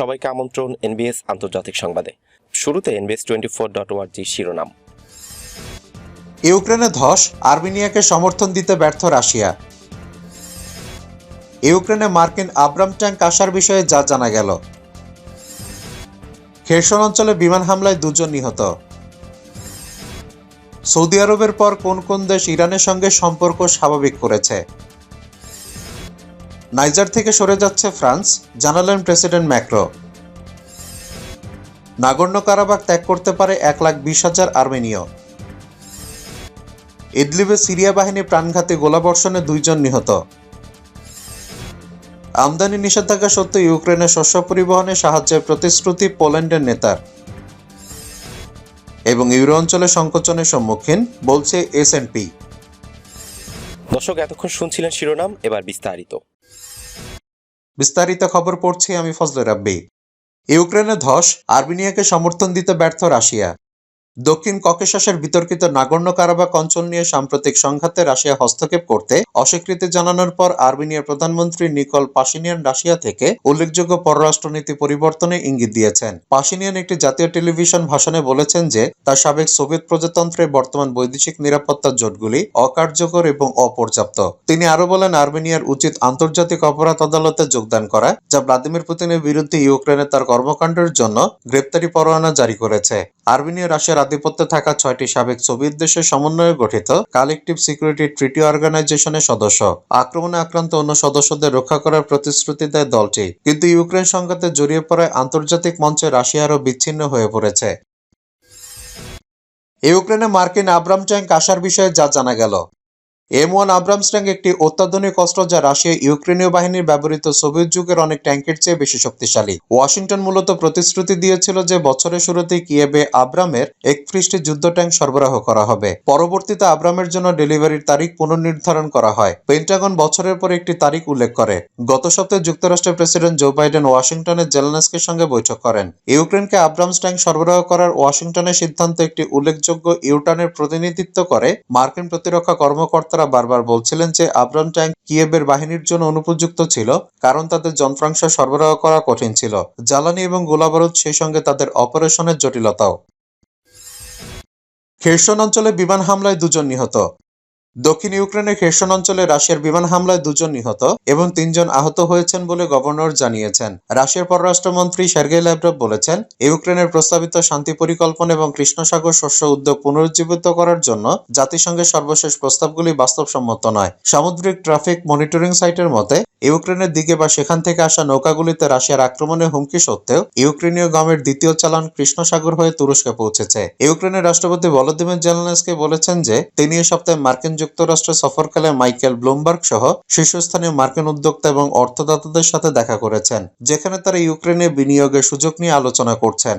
সবাইকে আমন্ত্রণ এনবিএস আন্তর্জাতিক সংবাদে। শুরুতে এনবিএস টোয়েন্টি ফোর ডট ওয়ার্জি শিরোনাম। ইউক্রেনে ধস, আর্মেনিয়াকে সমর্থন দিতে ব্যর্থ রাশিয়া। ইউক্রেনে মার্কিন আব্রাম ট্যাঙ্ক আসার বিষয়ে যা জানা গেল। খেরসন অঞ্চলে বিমান হামলায় দুজন নিহত। সৌদি আরবের পর কোন কোন দেশ ইরানের সঙ্গে সম্পর্ক স্বাভাবিক করেছে? নাইজার থেকে সরে যাচ্ছে ফ্রান্স, জানালেন প্রেসিডেন্ট ম্যাক্রো। নাগর্ণ কারাবাগ ত্যাগ করতে পারে এক লাখ বিশ হাজার আর্মেনীয়। ইদলিবে সিরিয়া বাহিনী প্রাণঘাতী গোলাবর্ষণে দুইজন নিহত। আমদানি নিষেধাজ্ঞা সত্ত্বেও ইউক্রেনে শস্য পরিবহনে সাহায্যের প্রতিশ্রুতি পোল্যান্ডের নেতার। এবং ইউরো অঞ্চলে সংকোচনের সম্মুখীন, বলছে এসএনপি দর্শক, এতক্ষণ শুনছিলেন শিরোনাম, এবার বিস্তারিত। বিস্তারিত খবর পড়ছি আমি ফজলে রাব্বি। ইউক্রেনে ধস আর্মেনিয়াকে সমর্থন দিতে ব্যর্থ রাশিয়া। দক্ষিণ ককেশাসের বিতর্কিত নাগর্ণ কারাবাক অঞ্চল নিয়ে সাম্প্রতিক সংঘাতে রাশিয়া হস্তক্ষেপ করতে অস্বীকৃতি জানানোর পর আর্মেনিয়ার প্রধানমন্ত্রী নিকল পাশিনিয়ান রাশিয়া থেকে উল্লেখযোগ্য পররাষ্ট্রনীতি পরিবর্তনে ইঙ্গিত দিয়েছেন। পাশিনিয়ান একটি জাতীয় টেলিভিশন ভাষণে বলেছেন যে, তার সাবেক সোভিয়েত প্রজাতন্ত্রের বর্তমান বৈদেশিক নিরাপত্তা জোটগুলি অকার্যকর এবং অপর্যাপ্ত। তিনি আরও বলেন, আর্মেনিয়ার উচিত আন্তর্জাতিক অপরাধ আদালতে যোগদান করা, যা ভ্লাদিমির পুতিনের বিরুদ্ধে ইউক্রেনে তার কর্মকাণ্ডের জন্য গ্রেপ্তারি পরোয়ানা জারি করেছে। আর্মেনিয়া রাশিয়ার আধিপত্যে থাকা ছয়টি সাবেক সোভিয়েত দেশের সমন্বয়ে গঠিত কালেকটিভ সিকিউরিটি ট্রিটি অর্গানাইজেশনের সদস্য। আক্রমণে আক্রান্ত অন্য সদস্যদের রক্ষা করার প্রতিশ্রুতি দেয় দলটি, কিন্তু ইউক্রেন সংঘাতে জড়িয়ে পড়ায় আন্তর্জাতিক মঞ্চে রাশিয়া আরও বিচ্ছিন্ন হয়ে পড়েছে। ইউক্রেনে মার্কিন আব্রাম ট্যাঙ্ক আসার বিষয়ে যা জানা গেল এম ওয়ান আব্রামস ট্যাঙ্ক একটি অত্যাধুনিক অস্ত্র যা রাশিয়া ইউক্রেনীয় বাহিনীর ব্যবহৃত সোভিয়েত যুগের অনেক ট্যাঙ্কের চেয়ে বেশি শক্তিশালী। ওয়াশিংটন মূলত প্রতিশ্রুতি দিয়েছিল যে বছরের শুরুতে কিয়েবে আব্রামের একত্রিশটি যুদ্ধ ট্যাঙ্ক সরবরাহ করা হবে। পরবর্তীতে আব্রামের জন্য ডেলিভারির তারিখ পুনর্নির্ধারণ করা হয়। পেন্টাগন বছরের পর একটি তারিখ উল্লেখ করে। গত সপ্তাহে যুক্তরাষ্ট্রের প্রেসিডেন্ট জো বাইডেন ওয়াশিংটনের জেলেনস্কির সঙ্গে বৈঠক করেন। ইউক্রেনকে আব্রামস ট্যাঙ্ক সরবরাহ করার ওয়াশিংটনের সিদ্ধান্ত একটি উল্লেখযোগ্য ইউটার্নের প্রতিনিধিত্ব করে মার্কিন প্রতিরক্ষা কর্মকর্তারা বারবার বলছিলেন যে আব্রাম ট্যাঙ্ক কিয়েবের বাহিনীর জন্য অনুপযুক্ত ছিল, কারণ তাদের যন্ত্রাংশ সরবরাহ করা কঠিন ছিল। জ্বালানি এবং গোলাবারুদ সেই সঙ্গে তাদের অপারেশনের জটিলতাও। খেরসন অঞ্চলে বিমান হামলায় দুজন নিহত। দক্ষিণ ইউক্রেনের খেরসন অঞ্চলে রাশিয়ার বিমান হামলায় দুজন নিহত এবং তিনজন আহত হয়েছেন বলে গভর্নর জানিয়েছেন। রাশিয়ার পররাষ্ট্রমন্ত্রী সার্গেই ল্যাভরভ বলেছেন ইউক্রেনের প্রস্তাবিত শান্তি পরিকল্পনা এবং কৃষ্ণসাগর শস্য উদ্যোগ পুনরুজ্জীবিত করার জন্য জাতিসংঘের সর্বশেষ প্রস্তাবগুলি বাস্তবসম্মত নয়। সামুদ্রিক ট্রাফিক মনিটরিং সাইটের মতে ইউক্রেনের দিকে বা সেখান থেকে আসা নৌকাগুলিতে রাশিয়ার আক্রমণের হুমকি সত্ত্বেও ইউক্রেনীয় গমের দ্বিতীয় চালান কৃষ্ণসাগর হয়ে তুরস্কে পৌঁছেছে। ইউক্রেনের রাষ্ট্রপতি ভলোদিমির জেলেনস্কি বলেছেন যে, তিনি এ সপ্তাহে মার্কিন যুক্তরাষ্ট্রে সফরকালে মাইকেল ব্লুমবার্গ সহ শীর্ষস্থানীয় মার্কিন উদ্যোক্তা এবং অর্থদাতাদের সাথে দেখা করেছেন, যেখানে তারা ইউক্রেনে বিনিয়োগের সুযোগ নিয়ে আলোচনা করছেন।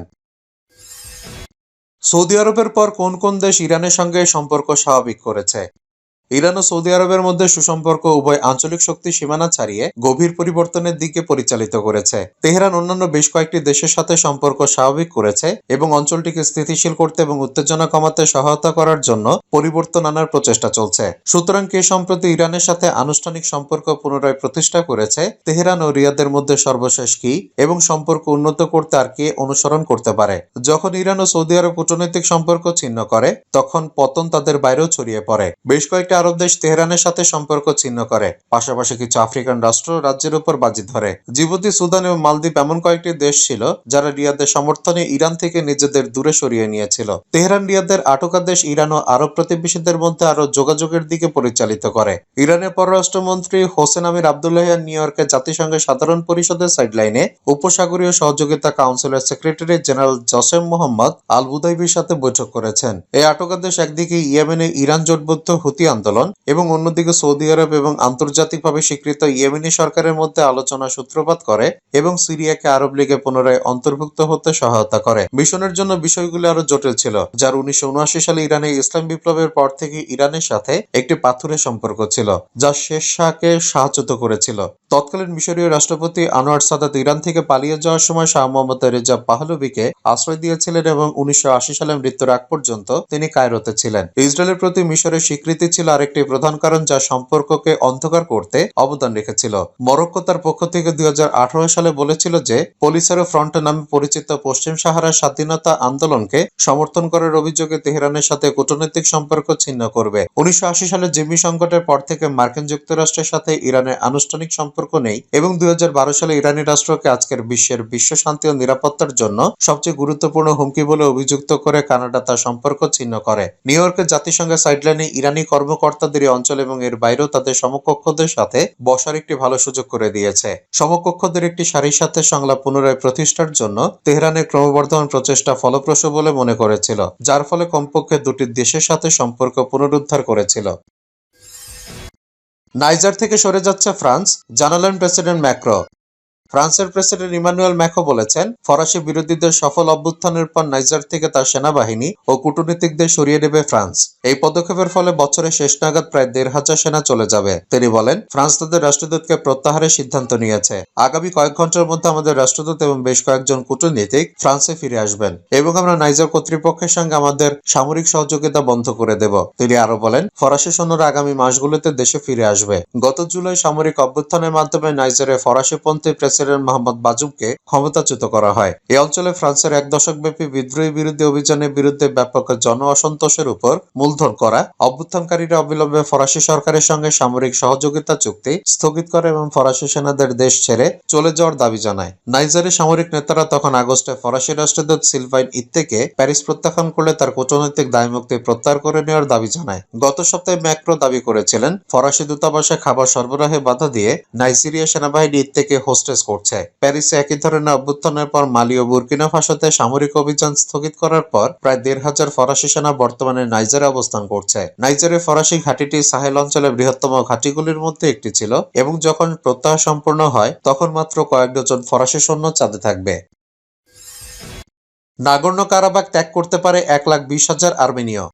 সৌদি আরবের পর কোন কোন দেশ ইরানের সঙ্গে সম্পর্ক স্বাভাবিক করেছে? ইরান ও সৌদি আরবের মধ্যে সুসম্পর্ক উভয় আঞ্চলিক শক্তি সীমানা ছাড়িয়ে গভীর পরিবর্তনের দিকে পরিচালিত করেছে। তেহরান অন্যান্য বেশ কয়েকটি দেশের সাথে সম্পর্ক স্বাভাবিক করেছে এবং অঞ্চলটিকে স্থিতিশীল করতে এবং উত্তেজনা কমাতে সহায়তা করার জন্য পরিবর্তন আনার প্রচেষ্টা চলছে। সুতরাং কে সম্প্রতি ইরানের সাথে আনুষ্ঠানিক সম্পর্ক পুনরায় প্রতিষ্ঠা করেছে, তেহরান ও রিয়াদের মধ্যে সর্বশেষ কি এবং সম্পর্ক উন্নত করতে আর কে অনুসরণ করতে পারে? যখন ইরান ও সৌদি আরব কূটনৈতিক সম্পর্ক ছিন্ন করে, তখন পতন তাদের বাইরেও ছড়িয়ে পড়ে। বেশ কয়েকটি আরব দেশ তেহরানের সাথে সম্পর্ক ছিন্ন করে। পাশাপাশি কিছু আফ্রিকান রাষ্ট্র রাজ্যের উপর বাজি ধরে। জিবুতি, সুদান এবং মালদ্বীপ এমন কয়েকটি দেশ ছিল যারা রিয়াদের সমর্থনে ইরান থেকে নিজেদের দূরে সরিয়ে নিয়েছিল। তেহরান রিয়াদের আটকাদেশ ইরান ও আরব প্রতিবেশীদের মধ্যে আরও যোগাযোগের দিকে পরিচালিত করে। ইরানের পররাষ্ট্রমন্ত্রী হোসেন আমির আবদুল্লাহিয়ান নিউ ইয়র্কে জাতিসংঘের সাধারণ পরিষদের সাইডলাইনে উপসাগরীয় সহযোগিতা কাউন্সিলের secretary general Jasem Mohammed Al বুদাইবির সাথে বৈঠক করেছেন। এই আটকাদেশ একদিকে ইয়েমেনে ইরান জোটবদ্ধ হুতি আন্দোলন এবং অন্যদিকে সৌদি আরব এবং আন্তর্জাতিকভাবে স্বীকৃত ইয়েমেনি সরকারের মধ্যে আলোচনা সূত্রপাত করে এবং সিরিয়াকে আরব লীগে পুনরায় অন্তর্ভুক্ত হতে সহায়তা করে। মিশনের জন্য বিষয়গুলি আরও জটিল ছিল, যার উনিশশো সালে ইরানে ইসলাম বিপ্লবের পর থেকে ইরানের সাথে একটি পাথুরে সম্পর্ক ছিল, যা শেষ শাহকে সাহায্য করেছিল। তৎকালীন মিশরীয় রাষ্ট্রপতি আনোয়ার সাদাত ইরান থেকে পালিয়ে যাওয়ার সময় শাহ মোহাম্মদ রেজা পাহলবিকে আশ্রয় দিয়েছিলেন এবং উনিশশো আশি সালে মৃত্যুর আগ পর্যন্ত তিনি কায়রোতে ছিলেন। ইসরায়েলের প্রতি মিশরের স্বীকৃতি ছিল আরেকটি প্রধান কারণ যা সম্পর্ককে অন্ধকার করতে অবদান রেখেছিল। মরক্কো তার পক্ষ থেকে দুই সালে বলেছিল যে পলিসারো ফ্রন্ট নামে পরিচিত পশ্চিম সাহারার স্বাধীনতা আন্দোলনকে সমর্থন করার অভিযোগে তেহরানের সাথে কূটনৈতিক সম্পর্ক ছিন্ন করবে। উনিশশো সালে জিম্মি সংকটের পর থেকে মার্কিন যুক্তরাষ্ট্রের সাথে ইরানের আনুষ্ঠানিক সম্পর্ক নেই এবং দুই হাজার বারো সালে ইরানি রাষ্ট্রকে আজকের বিশ্বের বিশ্ব শান্তি ও নিরাপত্তার জন্য সবচেয়ে গুরুত্বপূর্ণ হুমকি বলে অভিযুক্ত করে কানাডা তার সম্পর্ক ছিন্ন করে। নিউ ইয়র্কের জাতিসংঘের সাইডলাইনে ইরানি কর্মকর্তাদের অঞ্চল এবং এর বাইরেও তাদের সমকক্ষদের সাথে বসার একটি ভালো সুযোগ করে দিয়েছে। সমকক্ষদের একটি সারির সাথে সংলাপ পুনরায় প্রতিষ্ঠার জন্য তেহরানের ক্রমবর্ধমান প্রচেষ্টা ফলপ্রসূ বলে মনে করেছিল, যার ফলে কমপক্ষে দুটি দেশের সাথে সম্পর্ক পুনরুদ্ধার করেছিল। নাইজার থেকে সরে যাচ্ছে ফ্রান্স, জানালেন প্রেসিডেন্ট ম্যাক্রো। ফ্রান্সের প্রেসিডেন্ট ইমানুয়েল ম্যাক্রো বলেছেন, ফরাসি বিরোধীদের সফল অভ্যুত্থানের পর নাইজার থেকে তার সেনাবাহিনী ও কূটনীতিকদের সরিয়ে নেবে ফ্রান্স। এই পদক্ষেপের ফলে বছরের শেষ নাগাদ প্রায় দেড় হাজার সেনা চলে যাবে। তিনি বলেন, ফ্রান্স তাদের রাষ্ট্রদূতকে প্রত্যাহারের সিদ্ধান্ত নিয়েছে। আগামী কয়েক ঘণ্টার মধ্যে আমাদের রাষ্ট্রদূত এবং বেশ কয়েকজন কূটনীতিক ফ্রান্সে ফিরে আসবেন এবং আমরা নাইজার কর্তৃপক্ষের সঙ্গে আমাদের সামরিক সহযোগিতা বন্ধ করে দেব। তিনি আরও বলেন, ফরাসি সৈন্যরা আগামী মাসগুলোতে দেশে ফিরে আসবে। গত জুলাই সামরিক অভ্যুত্থানের মাধ্যমে নাইজারে ফরাসিপন্থী প্রেসিডেন্ট মোহাম্মদ বাজুমকে ক্ষমতাচ্যুত করা হয়। এই অঞ্চলে ফ্রান্সের এক দশকব্যাপী বিদ্রোহী বিরোধী অভিযানের বিরুদ্ধে ব্যাপক জন অসন্তোষের উপর মূলধন করা, অভ্যুত্থানকারীরা অবিলম্বে ফরাসি সরকারের সঙ্গে সামরিক সহযোগিতা চুক্তি স্থগিত করে এবং ফরাসি সেনাদের দেশ ছেড়ে চলে যাওয়ার দাবি জানায়। নাইজারের সামরিক নেতারা তখন আগস্টে ফরাসি রাষ্ট্রদূত সিলভাইন ইত্তেকে প্যারিস প্রত্যাখ্যান করলে তার কূটনৈতিক দায়মুক্তি প্রত্যাহার করে নেওয়ার দাবি জানায়। গত সপ্তাহে ম্যাক্রো দাবি করেছিলেন, ফরাসি দূতাবাসে খাবার সরবরাহে বাধা দিয়ে নাইজেরিয়া সেনাবাহিনী ইত্তেকে হোস্টেস করছে প্যারিসে একই ধরনের অভ্যুত্থানের পর মালি ও বুর্কিনা ফাসোতে সামরিক অভিযান স্থগিত করার পর প্রায় দেড় হাজার ফরাসি সেনা বর্তমানে নাইজারে অবস্থান করছে। নাইজারে ফরাসি ঘাঁটিটি সাহেল অঞ্চলের বৃহত্তম ঘাঁটিগুলির মধ্যে একটি ছিল এবং যখন প্রত্যাহার সম্পূর্ণ হয়, তখন মাত্র কয়েক ডজন ফরাসি সৈন্য চাঁদে থাকবে। নাগর্ণ কারাবাগ ত্যাগ করতে পারে এক লাখ বিশ হাজার আর্মেনীয়।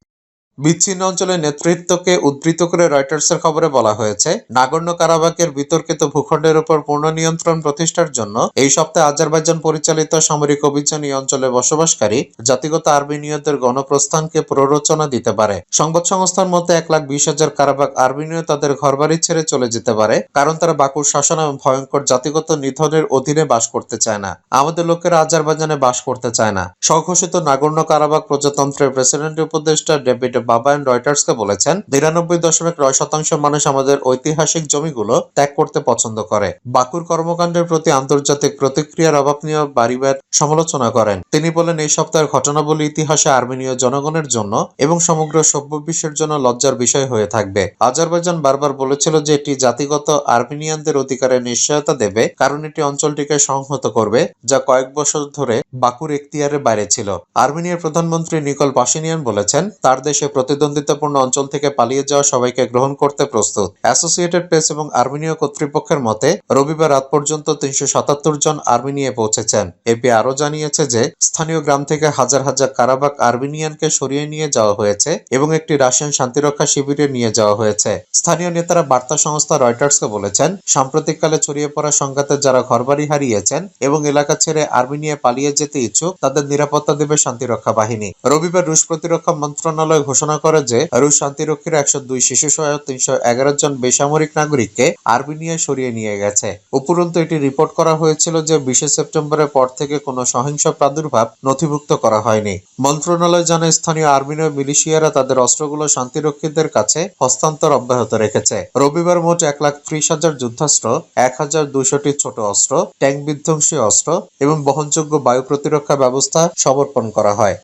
বিচ্ছিন্ন অঞ্চলের নেতৃত্বকে উদ্ধৃত করে রয়টার্সের খবরে বলা হয়েছে নাগর্ণ কারাবাকের বিতর্কিত ভূখণ্ডের উপর পূর্ণ নিয়ন্ত্রণ প্রতিষ্ঠার জন্য এই সপ্তাহে আজারবাইজান পরিচালিত সামরিক অভিযান এই অঞ্চলে বসবাসকারী জাতিগত আর্মেনীয়দের গণপ্রস্থানকে প্ররোচনা দিতে পারে। সংবাদ সংস্থার মতে, এক লাখ বিশ হাজার কারাবাক আর্মেনীয় তাদের ঘরবাড়ি ছেড়ে চলে যেতে পারে, কারণ তারা বাকুর শাসন এবং ভয়ঙ্কর জাতিগত নিধনের অধীনে বাস করতে চায় না। আমাদের লোকেরা আজারবাইজানে বাস করতে চায় না। স্বঘোষিত নাগর্ণ কারাবাক প্রজাতন্ত্রের প্রেসিডেন্ট উপদেষ্টা ডেভিড বাবায়ন রয়টার্সকে বলেছেন, নিরানব্বই দশমিক নয় শতাংশ মানুষ আমাদের ঐতিহাসিক জমিগুলো ত্যাগ করতে পছন্দ করে। বাকুর কর্মকাণ্ডের প্রতি আন্তর্জাতিক প্রতিক্রিয়ার অভাব নিয়ে বাড়িবার সমালোচনা করেন। তিনি বলেন, এই সপ্তাহের ঘটনাবলী ইতিহাসে আর্মেনীয় জনগণের জন্য এবং সমগ্র সভ্য বিশ্বের জন্য লজ্জার বিষয় হয়ে থাকবে। আজারবাইজান বারবার বলেছিল যে এটি জাতিগত আর্মেনিয়ানদের অধিকারের নিশ্চয়তা দেবে, কারণ এটি অঞ্চলটিকে সংহত করবে, যা কয়েক বছর ধরে বাকুর এখতিয়ারের বাইরে ছিল। আর্মেনিয়ার প্রধানমন্ত্রী নিকল পাশিনিয়ান বলেছেন, তার দেশে প্রতিদ্বন্দ্বিতাপূর্ণ অঞ্চল থেকে পালিয়ে যাওয়া সবাইকে গ্রহণ করতে প্রস্তুত। অ্যাসোসিয়েটেড প্রেস এবং আর্মেনীয় কর্তৃপক্ষের মতে, রবিবার রাত পর্যন্ত তিনশো সাতাত্তর জন আর্মেনিয়ে পৌঁছেছেন। এপি আরও জানিয়েছে যে, স্থানীয় গ্রাম থেকে হাজার হাজার কারাবাক আর্মেনিয়ানকে সরিয়ে নিয়ে যাওয়া হয়েছে এবং একটি রাশিয়ান শান্তিরক্ষা শিবিরে নিয়ে যাওয়া হয়েছে। স্থানীয় নেতারা বার্তা সংস্থা রয়টার্সকে বলেছেন, সাম্প্রতিককালে ছড়িয়ে পড়া সংঘাতে যারা ঘরবাড়ি হারিয়েছেন এবং এলাকা ছেড়ে আর্মেনিয়া পালিয়ে যেতে ইচ্ছুক, তাদের নিরাপত্তা দেবে শান্তিরক্ষা বাহিনী। রবিবার রুশ প্রতিরক্ষা মন্ত্রণালয় ঘোষণা করে যে, রুশ শান্তিরক্ষীরা একশো দুই শিশু সহ তিনশো এগারো জন বেসামরিক নাগরিককে আর্মেনিয়ায় সরিয়ে নিয়ে গেছে। উপরন্তু এটি রিপোর্ট করা হয়েছিল যে, বিশে সেপ্টেম্বরের পর থেকে কোনো সহিংস প্রাদুর্ভাব নথিভুক্ত করা হয়নি। মন্ত্রণালয় জানায়, স্থানীয় আর্মেনীয় মিলিশিয়ারা তাদের অস্ত্রগুলো শান্তিরক্ষীদের কাছে হস্তান্তর অব্যাহত রেখেছে। রবিবার মোট এক লাখ ত্রিশ হাজার যুদ্ধাস্ত্র, এক হাজার দুশোটি ছোট অস্ত্র ট্যাঙ্ক বিধ্বংসী অস্ত্র এবং বহনযোগ্য বায়ু প্রতিরক্ষা ব্যবস্থা সমর্পণ করা হয়।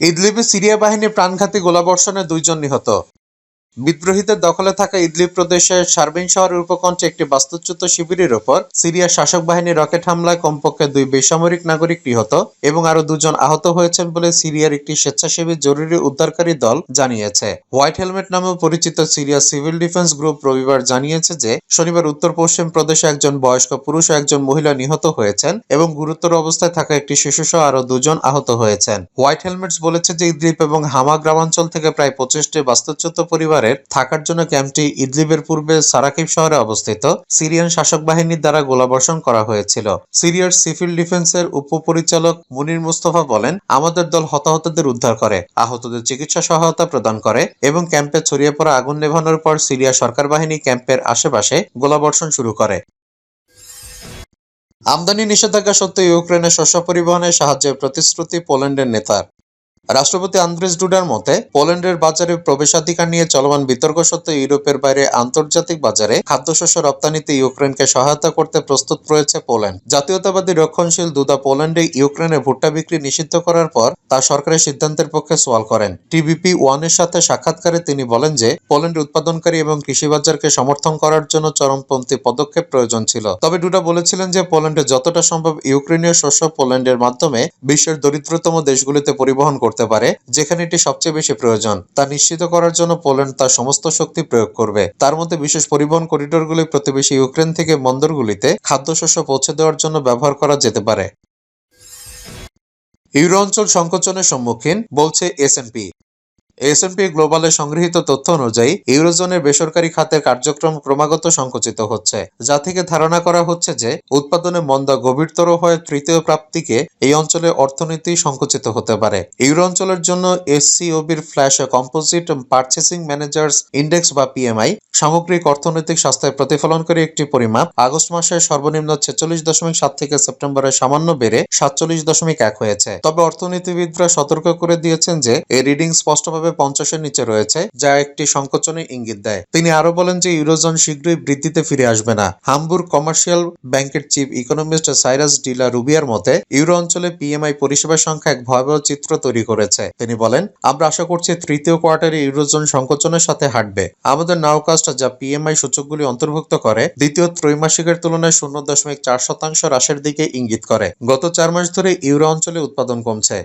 ইদলিবে সিরিয়া বাহিনীর প্রাণঘাতী গোলাবর্ষণে দুইজন নিহত। বিদ্রোহীদের দখলে থাকা ইদলিব প্রদেশের সার্বিন শহরের উপকণ্ঠে একটি বাস্তুচ্যুত শিবিরের ওপর সিরিয়ার শাসক বাহিনীর রকেট হামলায় কমপক্ষে দুই বেসামরিক নাগরিক নিহত এবং আরও দুজন আহত হয়েছেন বলে সিরিয়ার একটি স্বেচ্ছাসেবী জরুরি উদ্ধারকারী দল জানিয়েছে। হোয়াইট হেলমেট নামে পরিচিত সিরিয়া সিভিল ডিফেন্স গ্রুপ রবিবার জানিয়েছে যে শনিবার উত্তর পশ্চিম প্রদেশে একজন বয়স্ক পুরুষ ও একজন মহিলা নিহত হয়েছেন এবং গুরুতর অবস্থায় থাকা একটি শিশুসহ আরও দুজন আহত হয়েছেন। হোয়াইট হেলমেটস বলেছে যে ইদলিপ এবং হামা গ্রামাঞ্চল থেকে প্রায় পঁচিশটি বাস্তুচ্যুত পরিবারে পরিবারের থাকার জন্য ক্যাম্পটি ইদলিবের পূর্বে সারাকিব শহরে অবস্থিত। সিরিয়ান শাসক বাহিনীর দ্বারা গোলাবর্ষণ করা হয়েছিল। সিরিয়ার সিভিল ডিফেন্সের উপপরিচালক মুনির মুস্তফা বলেন, আমাদের দল হতাহতদের উদ্ধার করে, আহতদের চিকিৎসা সহায়তা প্রদান করে এবং ক্যাম্পে ছড়িয়ে পড়া আগুন নেভানোর পর সিরিয়া সরকার বাহিনী ক্যাম্পের আশেপাশে গোলাবর্ষণ শুরু করে। আমদানি নিষেধাজ্ঞা সত্ত্বেও ইউক্রেনে শস্য পরিবহনে সাহায্যের প্রতিশ্রুতি পোল্যান্ডের নেতার। রাষ্ট্রপতি আন্দ্রেস ডুডার মতে, পোল্যান্ডের বাজারে প্রবেশাধিকার নিয়ে চলমান বিতর্ক সত্ত্বেও ইউরোপের বাইরে আন্তর্জাতিক বাজারে খাদ্যশস্য রপ্তানিতে ইউক্রেনকে সহায়তা করতে প্রস্তুত রয়েছে পোল্যান্ড। জাতীয়তাবাদী রক্ষণশীল দুদা পোল্যান্ডে ইউক্রেনে ভুট্টা বিক্রি নিষিদ্ধ করার পর তা সরকারের সিদ্ধান্তের পক্ষে সোয়াল করেন। টিবিপি ওয়ানের সাথে সাক্ষাৎকারে তিনি বলেন যে, পোল্যান্ড উৎপাদনকারী এবং কৃষি বাজারকে সমর্থন করার জন্য চরমপন্থী পদক্ষেপ প্রয়োজন ছিল। তবে ডুডা বলেছিলেন যে, পোল্যান্ডে যতটা সম্ভব ইউক্রেনীয় শস্য পোল্যান্ডের মাধ্যমে বিশ্বের দরিদ্রতম দেশগুলিতে পরিবহন করতে পারে, যেখানে এটি সবচেয়ে বেশি প্রয়োজন। তা নিশ্চিত করার জন্য পোল্যান্ড তার সমস্ত শক্তি প্রয়োগ করবে। তার মধ্যে বিশেষ পরিবহন করিডোরগুলি প্রতিবেশী ইউক্রেন থেকে বন্দরগুলিতে খাদ্যশস্য পৌঁছে দেওয়ার জন্য ব্যবহার করা যেতে পারে। ইউরো অঞ্চল সংকোচনের সম্মুখীন, বলছে এসএনপি এসএনপি গ্লোবালে সংগৃহীত তথ্য অনুযায়ী ইউরোজোনের বেসরকারি খাতের কার্যক্রম ক্রমাগত সংকুচিত হচ্ছে, যা থেকে ধারণা করা হচ্ছে যে উৎপাদনে মন্দা গভীরতর হয়ে তৃতীয় প্রাপ্তিকে এই অঞ্চলে অর্থনীতি সংকুচিত হতে পারে। ইউরো অঞ্চলের জন্য এসসিওবির flash composite purchasing managers index বা পিএমআই সামগ্রিক অর্থনৈতিক স্বাস্থ্যের প্রতিফলনকারী একটি পরিমাপ আগস্ট মাসে সর্বনিম্ন ছেচল্লিশ দশমিক সাত থেকে সেপ্টেম্বরে সামান্য বেড়ে সাতচল্লিশ দশমিক এক হয়েছে। তবে অর্থনীতিবিদরা সতর্ক করে দিয়েছেন যে এই রিডিং স্পষ্টভাবে পঞ্চাশের নিচে রয়েছে, যা একটি সংকোচনের ইঙ্গিত দেয়। তিনি আরও বলেন যে, ইউরোজন শীঘ্রই বৃদ্ধিতে ফিরে আসবে না। হামবুর্গ কমার্শিয়াল ব্যাংকের chief economist Cyrus de la রুবিয়ার মতে, ইউরো অঞ্চলে পিএমআই পরিষেবার সংখ্যা এক ভয়াবহ চিত্র তৈরি করেছে। তিনি বলেন, আমরা আশা করছি তৃতীয় কোয়ার্টারে ইউরোজন সংকোচনের সাথে হাঁটবে। আমাদের নাওকাস্ট, যা পিএমআই সূচকগুলি অন্তর্ভুক্ত করে, দ্বিতীয় ত্রৈমাসিকের তুলনায় শূন্য দশমিক চার শতাংশ হ্রাসের দিকে ইঙ্গিত করে। গত চার মাস ধরে ইউরো অঞ্চলে উৎপাদন কমছে।